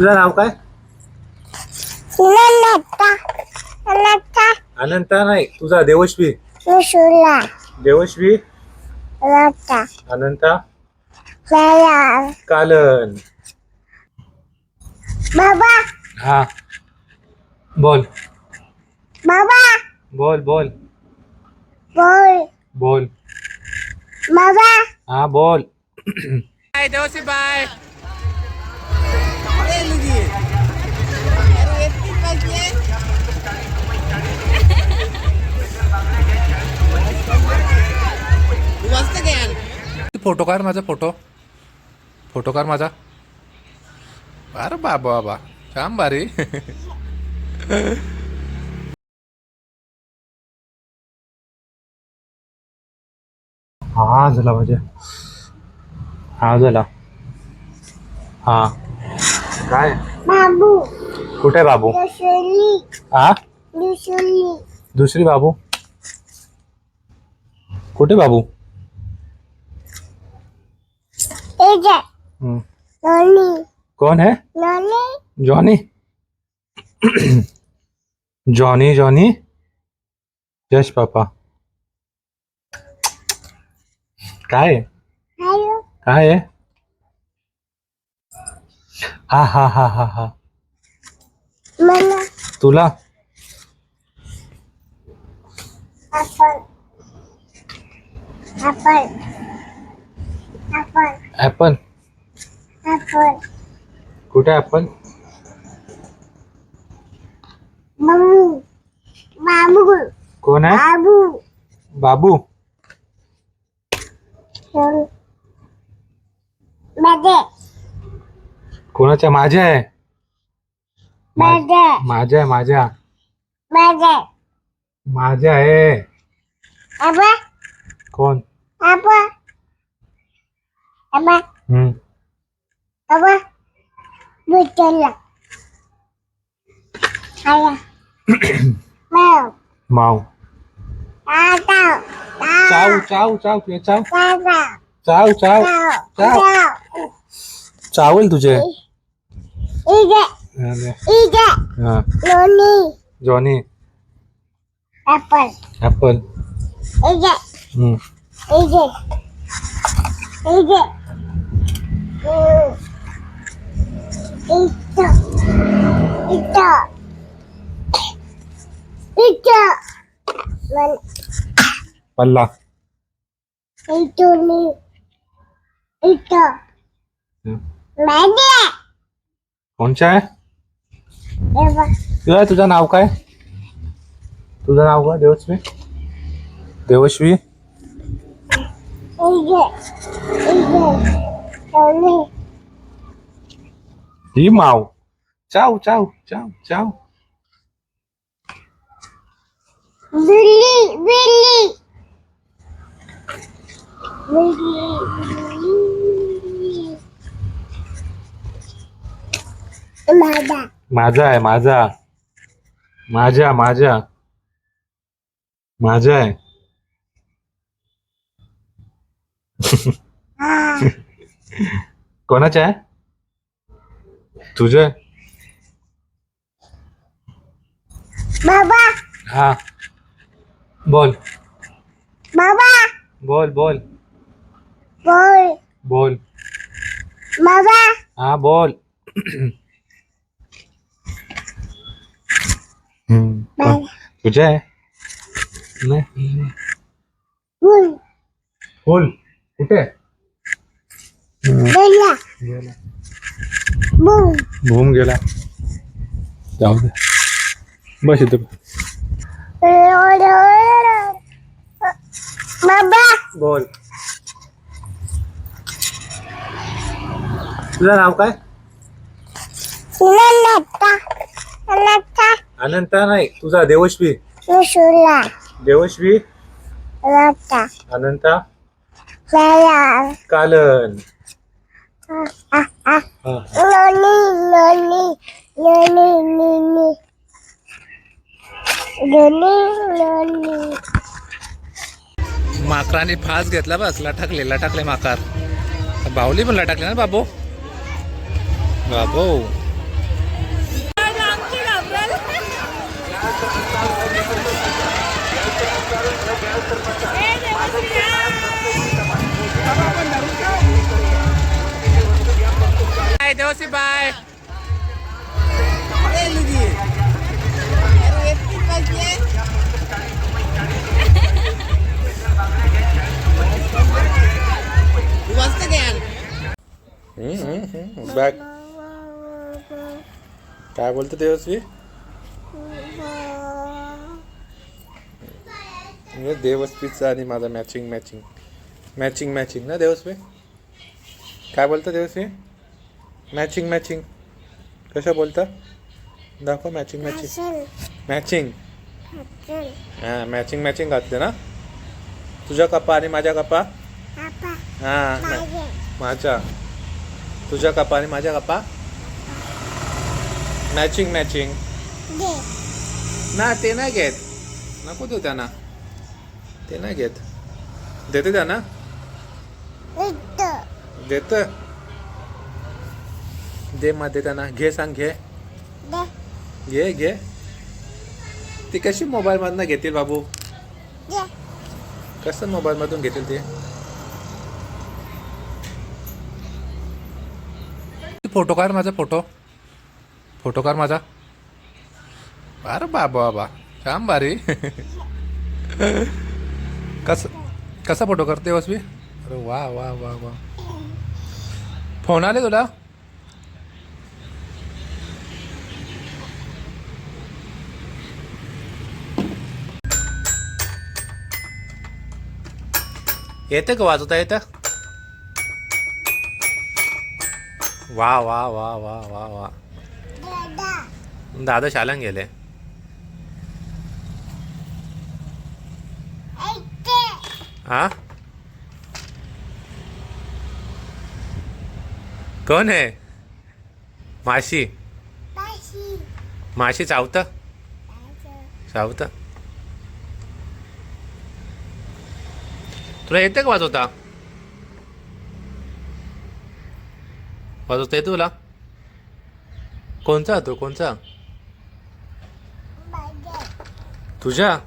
तुझं नाव काय? अनंता नाही तुझा देवश्वी. देवश्वी? अनंता? कालन. बाबा. हा. बोल. बाबा. बोल बोल. बोल. बोल. बाबा. हा बोल. Bye Devsi bye. फोटो काढ माझा फोटो. फोटो काढ माझा. अरे बाबा बाबा. छान भारी. हा झाला म्हणजे हा झाला. हा. काय? बाबू. कुठे बाबू? विशुली हा दुसरी बाबू? कुठे बाबू? कौन है? Johnny. Johnny Johnny. Yes papa. काय काय हा? हा हा हा हा। तुला। आपण आपण ऍपल आपण कुठे ऍपल कोण आहे? बाबू. कोणाच्या? माझ्या आहे. माझ्या. आहे माझ्या. माझ्या. आहे. कोण? Papa. Hmm. Papa. Nutella. Ayah. Màu. Màu. Tao. Tao. Cháu, cháu, cháu, kìa cháu. Cháu, cháu. Cháu, cháu. Cháu lên tụi Ige. Ige. Johnny. Johnny. Apple. Apple. Ige. Hmm. Ige. Ige. पल्ला. कोणच्या आहे? एवा तुझा तुझं नाव काय? तुझं नाव काय देवश्वी देवश्वी ही माव चाव चाव चाव चाव बिल्ली बिल्ली बिल्ली माझा माझा आहे माझा माझ्या माझ्या माझ्या आहे हा कोणाच्या आहे तुझे बाबा हा बोल बाबा बोल बोल बोल बोल बाबा हा बोल हम्म, कोण? तुझे आहे नाही बोल बोल कुठे बोला गेला बोल घुम गेला. जाऊ दे. बस इथं. बाबा. बोल. तुझं नाव काय? अनंता नाही तुझा देवश्वी देवश्वी अनंता? कालन. माकराने फास घेतला बस लटकले लटकले माकार. बावली पण लटकले ना बाबू? बाबू. देवसी बाय बॅग काय बोलतो देवस्वी म्हणजे देवस्वीचं आणि माझा मॅचिंग मॅचिंग मॅचिंग मॅचिंग ना देवस्वी? काय बोलतं देवस्वी? मॅचिंग मॅचिंग कसं बोलतं? दाखव मॅचिंग मॅचिंग मॅचिंग हां मॅचिंग मॅचिंग घातले ना? तुझा कपा आणि माझ्या कपा पापा हां माझे. माझ्या. तुझ्या कपा आणि माझ्या कपा मॅचिंग मॅचिंग ना ते नाही घेत. नको देऊ त्यांना. ते नाही घेत. देते त्यांना? देत. दे मध्ये त्यांना. घे सांग घे. घे घे. ती कशी मोबाईलमधनं घेतील बाबू? कसं मोबाईलमधून घेतील ते? फोटो काढ माझा फोटो. फोटो काढ माझा. अरे बाबा बाबा. श्याम बारी कस कसा फोटो करते वसवी? अरे वा वा वा वा. फोन आले तुला? येतं का वाजवता येतं? वा वा वा वा वा वा. दादा शालन गेले. हा? कोण आहे? माशी. माशी चावतं? चावतं. तुला येते का वाजवता वाजवता येतो तुला? कोणचा तो? कोणचा? तुझ्या?